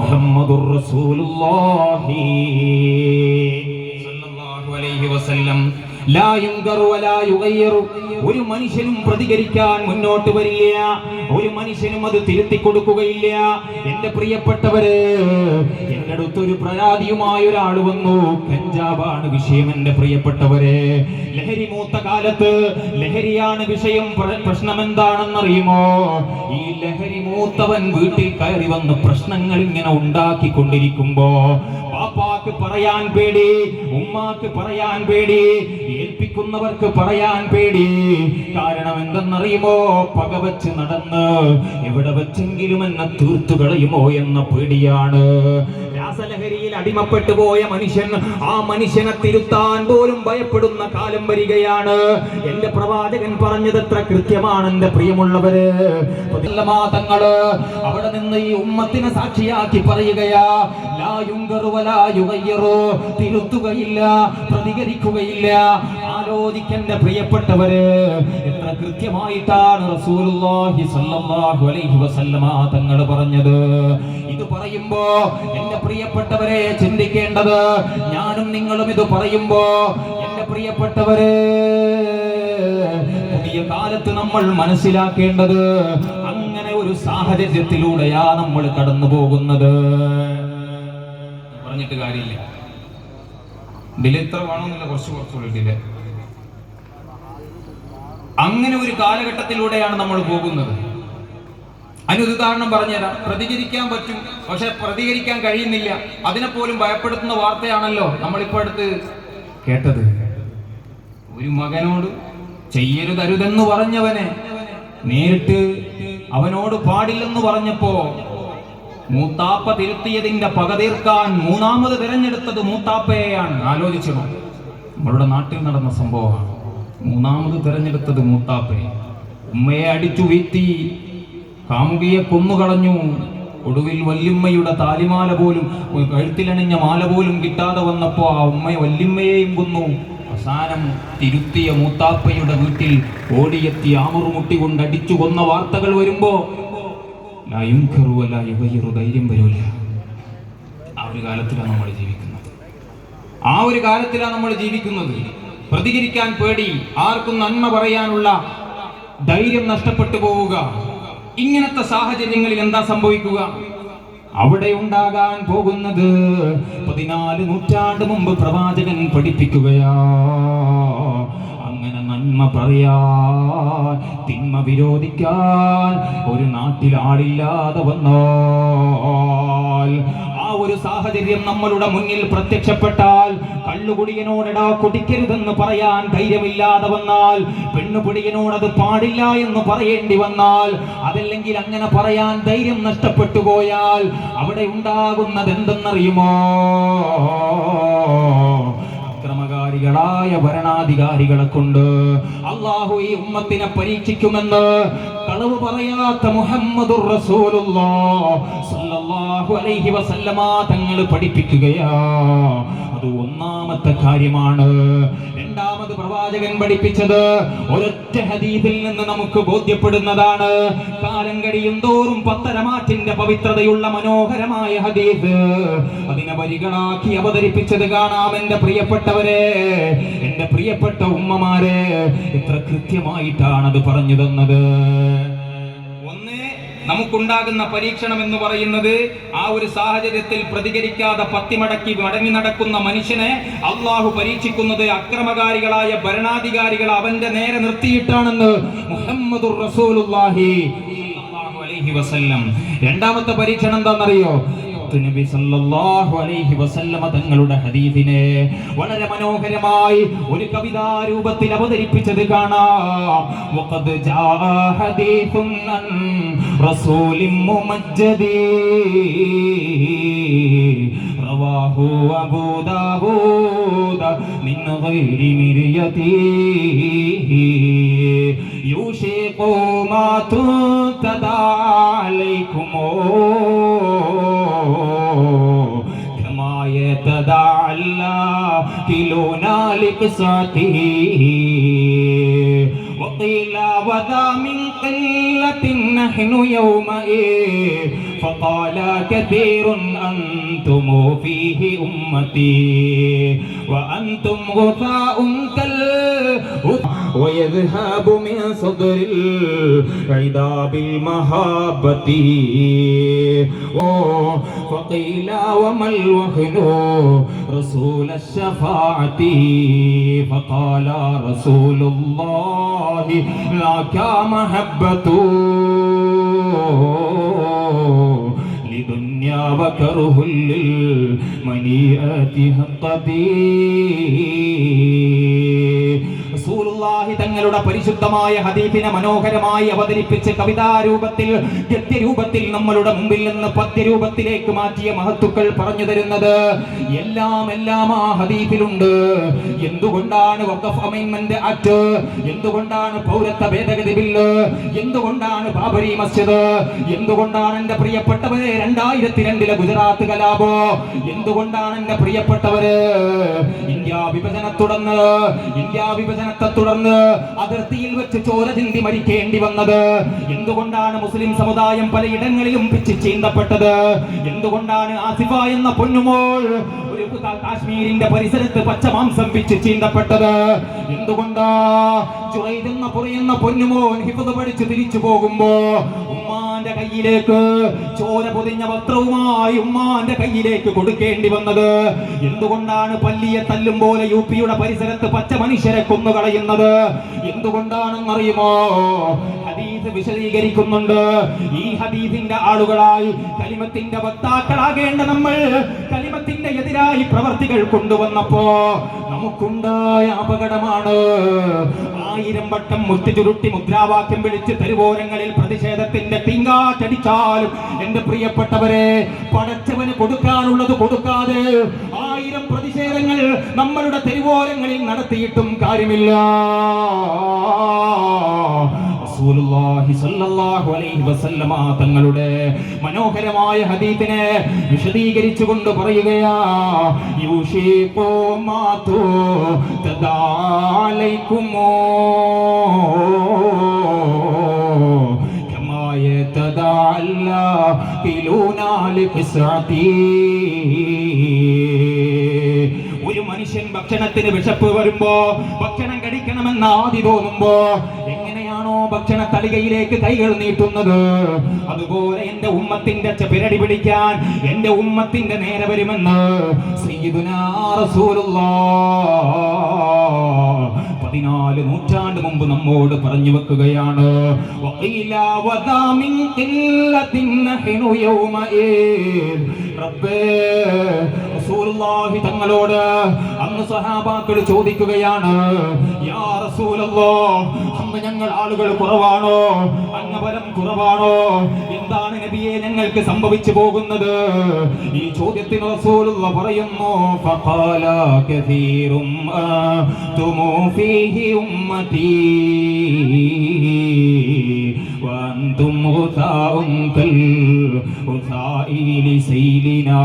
മുഹമ്മദുർ റസൂലുള്ളാഹി. സ്വല്ലല്ലാഹു അലൈഹി വസല്ലം. ഒരു മനുഷ്യനും പ്രതികരിക്കാൻ മുന്നോട്ട് വരില്ല. ഒരു മനുഷ്യനും അത് തിരുത്തി കൊടുക്കുകയില്ല. എന്റെ പ്രിയപ്പെട്ടവര് എന്റെ അടുത്തൊരു പരാതിയുമായ ഒരാൾ വന്നു. കഞ്ചാവാണ് വിഷയം എന്റെ പ്രിയപ്പെട്ടവര്. ലഹരി മൂത്ത കാലത്ത് ലഹരിയാണ് വിഷയം. പ്ര- പ്രശ്നം എന്താണെന്നറിയുമോ ഈ ലഹരി മൂത്തവൻ വീട്ടിൽ കയറി വന്ന് പ്രശ്നങ്ങൾ ഇങ്ങനെ ഉണ്ടാക്കിക്കൊണ്ടിരിക്കുമ്പോ പാപ്പാക്ക് പറയാൻ പേടി ഉമ്മാക്ക് പറയാൻ പേടി ഏൽപ്പിക്കുന്നവർക്ക് പറയാൻ പേടി. കാരണം എന്തെന്നറിയുമോ പക വെച്ച് നടന്ന് എവിടെ വെച്ചെങ്കിലും എന്നെ തീർത്തു കളയുമോ എന്ന പേടിയാണ്. രാസലഹരിയിൽ അടിമപ്പെട്ടു പോയ മനുഷ്യൻ ആ മനുഷ്യനെ തിരുത്താൻ പോലും ഭയപ്പെടുന്ന കാലം വരികയാണ്. എന്റെ പ്രവാചകൻ പറഞ്ഞത് എത്ര കൃത്യമാണ് എന്റെ പ്രിയമുള്ളവര്. മാതങ്ങൾ അവിടെ നിന്ന് ഈ ഉമ്മത്തിനെ സാക്ഷിയാക്കി പറയുകയാ ലാ യുങ്കറു തിരുത്തുകയില്ല പ്രതികരിക്കുകയില്ല. ആലോചിക്കന്റെ പ്രിയപ്പെട്ടവര് എത്ര കൃത്യമായിട്ടാണ് റസൂലുള്ളാഹി സല്ലല്ലാഹു അലൈഹി വസല്ലമ തങ്ങൾ പറഞ്ഞത്. ഇത് പറയുമ്പോ എന്റെ പ്രിയപ്പെട്ടവരെ ചിന്തിക്കേണ്ടത് ഞാനും നിങ്ങളും ഇത് പറയുമ്പോ എന്റെ പ്രിയപ്പെട്ടവരെ പുതിയ കാലത്ത് നമ്മൾ മനസ്സിലാക്കേണ്ടത് അങ്ങനെ ഒരു സാഹചര്യത്തിലൂടെയാ നമ്മൾ കടന്നു പോകുന്നത്. പറഞ്ഞിട്ട് കാര്യമില്ല. ഡിലേ ഇത്ര വേണമെന്നില്ല കുറച്ച് കുറച്ചുള്ളൂ ഡിലേ അങ്ങനെ ഒരു കാലഘട്ടത്തിലൂടെയാണ് നമ്മൾ പോകുന്നത്. അതിനൊരു ഉദാഹരണം പറഞ്ഞുതരാം. പ്രതികരിക്കാൻ പറ്റും പക്ഷെ പ്രതികരിക്കാൻ കഴിയുന്നില്ല. അതിനെപ്പോലും ഭയപ്പെടുത്തുന്ന വാർത്തയാണല്ലോ നമ്മളിപ്പോ അടുത്ത് കേട്ടത്. ഒരു മകനോട് ചെയ്യരുതരുതെന്ന് പറഞ്ഞവനെ നേരിട്ട് അവനോട് പാടില്ലെന്ന് പറഞ്ഞപ്പോ മൂത്താപ്പ തിരുത്തിയതിന്റെ പക തീർക്കാൻ മൂന്നാമത് തിരഞ്ഞെടുത്തത് മൂത്താപ്പയെയാണ്. ആലോചിച്ചു. നമ്മളുടെ നാട്ടിൽ നടന്ന സംഭവമാണ്. മൂന്നാമത് തിരഞ്ഞെടുത്തത് മൂത്താപ്പനെ ഉമ്മയെ അടിച്ചു വീഴ്ത്തി കാമുകിയെ കൊന്നുകളഞ്ഞു ഒടുവിൽ വല്യമ്മയുടെ താലിമാല പോലും കഴുത്തിലണിഞ്ഞ മാല പോലും കിട്ടാതെ വന്നപ്പോൾ ആ ഉമ്മ വല്യമ്മയെയും കൊന്നു. അവസാനം തിരുത്തിയ മൂത്താപ്പയുടെ വീട്ടിൽ ഓടിയെത്തി ആമുറുമുട്ടി കൊണ്ട് അടിച്ചു കൊന്ന വാർത്തകൾ വരുമ്പോ ധൈര്യം വരൂല. ആ ഒരു കാലത്തിലാണ് നമ്മൾ ജീവിക്കുന്നത്. ആ ഒരു കാലത്തിലാണ് നമ്മൾ ജീവിക്കുന്നത്. പ്രതികരിക്കാൻ പേടി ആർക്കും നന്മ പറയാനുള്ള ധൈര്യം നഷ്ടപ്പെട്ടു പോവുക. ഇങ്ങനത്തെ സാഹചര്യങ്ങളിൽ എന്താ സംഭവിക്കുക? അവിടെ ഉണ്ടാകാൻ പോകുന്നത് പതിനാല് നൂറ്റാണ്ട് മുമ്പ് പ്രവാചകൻ പഠിപ്പിക്കുകയാ. അങ്ങനെ നന്മ പറയാൻ തിന്മ വിരോധിക്കാൻ ഒരു വന്നാൽ ആ ഒരു സാഹചര്യം നമ്മളുടെ മുന്നിൽ പ്രത്യക്ഷപ്പെട്ടാൽ കള്ളുകുടിയനോടെടാ കുടിക്കരുതെന്ന് പറയാൻ ധൈര്യമില്ലാതെ വന്നാൽ പെണ്ണുപിടിയനോട് അത് പാടില്ല എന്ന് പറയേണ്ടി വന്നാൽ അതല്ലെങ്കിൽ അങ്ങനെ പറയാൻ ധൈര്യം നഷ്ടപ്പെട്ടു പോയാൽ അവിടെ ഉണ്ടാകുന്നത് എന്തെന്നറിയുമോ അക്രമകാരികളായ ഭരണാധികാരികളെ കൊണ്ട് അള്ളാഹു ഈ ഉമ്മത്തിനെ പരീക്ഷിക്കുമെന്ന് കളവ് പറയാത്ത മുഹമ്മദുർ റസൂലുള്ളാഹ് സല്ലല്ലാഹു അലൈഹി വസല്ലമ തങ്ങൾ പഠിപ്പിക്കുകയാ. അത് ഒന്നാമത്തെ കാര്യമാണ്. രണ്ടാമത് പ്രവാചകൻ പഠിപ്പിച്ചത്. ഒരൊറ്റ ഹദീസിൽ നിന്ന് നമുക്ക് ബോധ്യപ്പെടുന്നതാണ്. കാലം കഴിയും തോറും പത്തരമാറ്റിന്റെ പവിത്രതയുള്ള മനോഹരമായ ഹദീസ്. അതിനെ വരികളാക്കി അവതരിപ്പിച്ചത് കാണാം എന്റെ പ്രിയപ്പെട്ടവരെ എന്റെ പ്രിയപ്പെട്ട ഉമ്മമാരെ. എത്ര കൃത്യമായിട്ടാണ് അത് പറഞ്ഞു തന്നത് നമുക്കുണ്ടാകുന്ന പരീക്ഷണം എന്ന് പറയുന്നത് ആ ഒരു സാഹചര്യത്തിൽ പ്രതികരിക്കാതെ പത്തിമടക്കി മടങ്ങി നടക്കുന്ന മനുഷ്യനെ അള്ളാഹു പരീക്ഷിക്കുന്നത് അക്രമകാരികളായ ഭരണാധികാരികൾ അവന്റെ നേരെ നിർത്തിയിട്ടാണെന്ന് മുഹമ്മദ് സ്വല്ലല്ലാഹു അലൈഹി വസല്ലം. രണ്ടാമത്തെ പരീക്ഷണം എന്താണെന്നറിയോ? നബി സല്ലല്ലാഹു അലൈഹി വസല്ലമ തങ്ങളുടെ ഹദീസിനെ വളരെ മനോഹരമായി ഒരു കവിതാ രൂപത്തിൽ അവതരിപ്പിച്ചത് കാണാം വഖദ് ജാഅ ഹദീസുൻ അൻ റസൂലിൻ മുമജ്ജദി റവാഹു അബൂ ദാവൂദ മിൻ ഗൈരി മിരിയതി يوشك ما تنتدى عليكم सदा अल्लाह किलो وقيل وذا من قلة نحن يومئذ فقال كثير أنتم فيه أمتي وأنتم غثاء كال ويذهب من صدر العدا بالمحبة فقيل وما الوهن رسول الشفاعة؟ فقال رسول الله لك محبة. الدنيا وكره للمنيئات الطبيب رسول الله റസൂലുള്ളാഹി തങ്ങളുടെ പരിശുദ്ധമായ ഹദീഫിനെ മനോഹരമായി അവതരിപ്പിച്ച് കവിതാരൂപത്തിൽ ഗദ്യരൂപത്തിൽ നമ്മളുടെ മുമ്പിൽ നിന്ന് പദ്യരൂപത്തിലേക്ക് മാറ്റിയ മഹത്തുക്കൾ പറഞ്ഞു തരുന്നത് എല്ലാം എല്ലാം ആ ഹദീഫിലുണ്ട്. എന്തുകൊണ്ടാണ് വഖഫ് എന്തുകൊണ്ടാണ് പൗരത്വ ഭേദഗതി ബില്ല്? എന്തുകൊണ്ടാണ് ബാബരി മസ്ജിദ്? എന്തുകൊണ്ടാണ് എന്റെ പ്രിയപ്പെട്ടവരെ രണ്ടായിരത്തി രണ്ടിലെ ഗുജറാത്ത് കലാപോ? എന്തുകൊണ്ടാണ് എന്റെ പ്രിയപ്പെട്ടവര് ഇന്ത്യ വിഭജനത്തുടർന്ന്? ഇന്ത്യ വിഭജനത്തെ തുടർന്ന് അതിർത്തിയിൽ വെച്ച് ചോര ചിന്തി മരിക്കേണ്ടി വന്നത്. എന്തുകൊണ്ടാണ് മുസ്ലിം സമുദായം പലയിടങ്ങളിലും പിച്ച് ചീന്തപ്പെട്ടത്? എന്തുകൊണ്ടാണ് ആസിഫ എന്ന പൊന്നുമോൾ കാശ്മീരിന്റെ പരിസരത്ത് പച്ചമാംസം പിച്ച് ചീന്തപ്പെട്ടത്? എന്തുകൊണ്ടാ? ജുറൈദ് എന്ന പൊറിയുന്ന പൊന്നുമോൻ ഹിഫദ് പഠിച്ച് തിരിച്ചു പോകുമ്പോ ഉമ്മാന്റെ കയ്യിലേക്ക്. ചോര പൊതിഞ്ഞ വസ്ത്രവുമായി ഉമ്മാന്റെ കയ്യിലേക്ക് കൊടുക്കേണ്ടി വന്നത്. എന്തുകൊണ്ടാണ് പല്ലിയെ തല്ലും പോലെ യു പിയുടെ പരിസരത്ത് പച്ച മനുഷ്യരെ കൊന്നുകളയുന്നത്? എന്തുകൊണ്ടാണെന്നറിയുമോ? ഹദീസ് വിശദീകരിക്കുന്നുണ്ട്. ഈ ഹദീസിന്റെ ആളുകളായി കലിമത്തിന്റെ വക്താക്കളാകേണ്ട നമ്മൾ കലിമത്തിന്റെ എതിരായി പ്രവർത്തികൾ കൊണ്ടുവന്നപ്പോ നമുക്കുണ്ടായ അപകടമാണ് ആയിരം വട്ടം മുത്തുചുരുട്ടി മുദ്രാവാക്യം വിളിച്ച് തെരുവോരങ്ങളിൽ പ്രതിഷേധത്തിന്റെ തിങ്കാറ്റടിച്ചാലും എന്റെ പ്രിയപ്പെട്ടവരെ പടച്ചവന് കൊടുക്കാനുള്ളത് കൊടുക്കാതെ ആയിരം പ്രതിഷേധങ്ങൾ നമ്മളുടെ തെരുവോരങ്ങളിൽ നടത്തിയിട്ടും കാര്യമില്ല. സല്ലല്ലാഹു അലൈഹി വസല്ലമ തങ്ങളുടെ മനോഹരമായ ഹദീത്തിനെ വിശദീകരിച്ചു കൊണ്ട് യുഷീഖു മാതു ഒരു മനുഷ്യൻ ഭക്ഷണത്തിന് വിശപ്പ് വരുമ്പോ ഭക്ഷണം കഴിക്കണമെന്ന് ആദ്യ തോന്നുമ്പോ ഭക്ഷണ തളികയിലേക്ക് കൈകൾ നീട്ടുന്നത്. അതുപോലെ എന്റെ ഉമ്മത്തിന്റെ പിരടി പിടിക്കാൻ എന്റെ ഉമ്മത്തിന്റെ നേരെ വരുമെന്ന് പതിനാല് നൂറ്റാണ്ട് മുമ്പ് നമ്മോട് പറഞ്ഞു വെക്കുകയാണ്. റബ്ബേ റസൂലുള്ളാഹി തങ്ങളോട് അന്ന് സഹാബാക്കൾ ചോദിക്കുകയാണ് യാ റസൂലല്ലാഹ് അന്ന് ഞങ്ങൾ ആളുകൾ കുറവാണോ? അംഗബലം കുറവാണോ? എന്താണ് നബിയെ ഞങ്ങൾക്ക് സംഭവിച്ചു പോകുന്നത്? ഈ ചോദ്യത്തിന് റസൂലുള്ള പറയുന്നു ഫഖാല കസീറും തുമു ഫീഹി ഉമ്മതി. وأنتم غثاء كالغثاء لسيلنا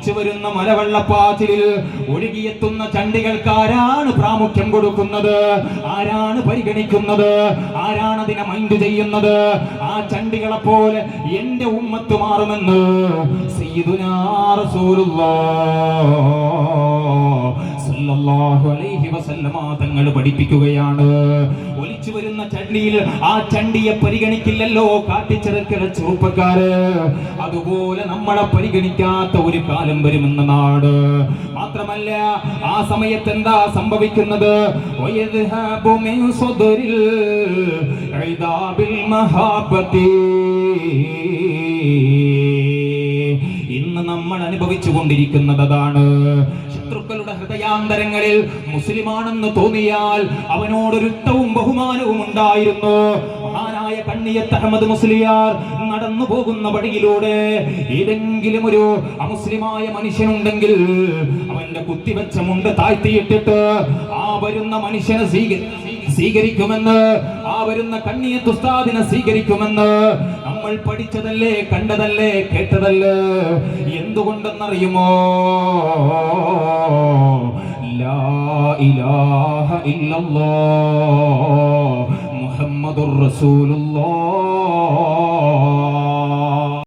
ഒലിച്ചു വരുന്ന മലവെള്ളപ്പാച്ചിലിൽ ഒഴുകിയെത്തുന്ന ചണ്ടികൾക്ക് ആരാണ് പ്രാമുഖ്യം കൊടുക്കുന്നത് ആരാണ് പരിഗണിക്കുന്നത് ആരാണ് അതിനെ മൈൻഡ് ചെയ്യുന്നത് ആ ചണ്ടികളെ പോലെ എന്റെ ഉമ്മത്ത് മാറുമെന്ന് സയ്യിദുനാ റസൂലുള്ളാഹ് സല്ലല്ലാഹു അലൈഹി വസല്ലമ തങ്ങൾ പഠിപ്പിക്കുകയാണ്. ഒലിച്ചു വരുന്ന ചണ്ടിയിൽ ആ ചണ്ടിയെ പരിഗണിക്കില്ലല്ലോ കാട്ടിച്ചെറുക്കല ചെറുപ്പക്കാര്. അതുപോലെ നമ്മളെ പരിഗണിക്കാത്ത ഒരു കാലം വരുമെന്ന നാട്. മാത്രമല്ല ആ സമയത്ത് എന്താ സംഭവിക്കുന്നത്? ഇന്ന് നമ്മൾ അനുഭവിച്ചു കൊണ്ടിരിക്കുന്നത് അതാണ്. ശത്രുക്കളുടെ ഹൃദയാന്തരങ്ങളിൽ മുസ്ലിമാണെന്ന് തോന്നിയാൽ അവനോട് ഇഷ്ടവും ബഹുമാനവും ഉണ്ടായിരുന്നു. മഹാനായ കണ്ണിയത്ത് അഹമ്മദ് മുസ്ലിയാർ നടന്നു പോകുന്ന വഴിയിലൂടെ ഏതെങ്കിലും ഒരു അമുസ്ലിമായ മനുഷ്യനുണ്ടെങ്കിൽ അവന്റെ കുത്തിവെച്ച മുണ്ട് താഴ്ത്തിയിട്ടിട്ട് ആ വരുന്ന മനുഷ്യനെ സ്വീകരി സ്വീകരിക്കുമെന്ന് ആ വരുന്ന കണ്ണിയത്ത് ഉസ്താദിനെ സ്വീകരിക്കുമെന്ന് നമ്മൾ പഠിച്ചതല്ലേ കണ്ടതല്ലേ കേട്ടതല്ലേ? എന്തുകൊണ്ടെന്നറിയുമോ? ലാ ഇലാഹ ഇല്ലല്ലാഹ് മുഹമ്മദ് മുഹമ്മദുർ റസൂലുള്ളാഹ്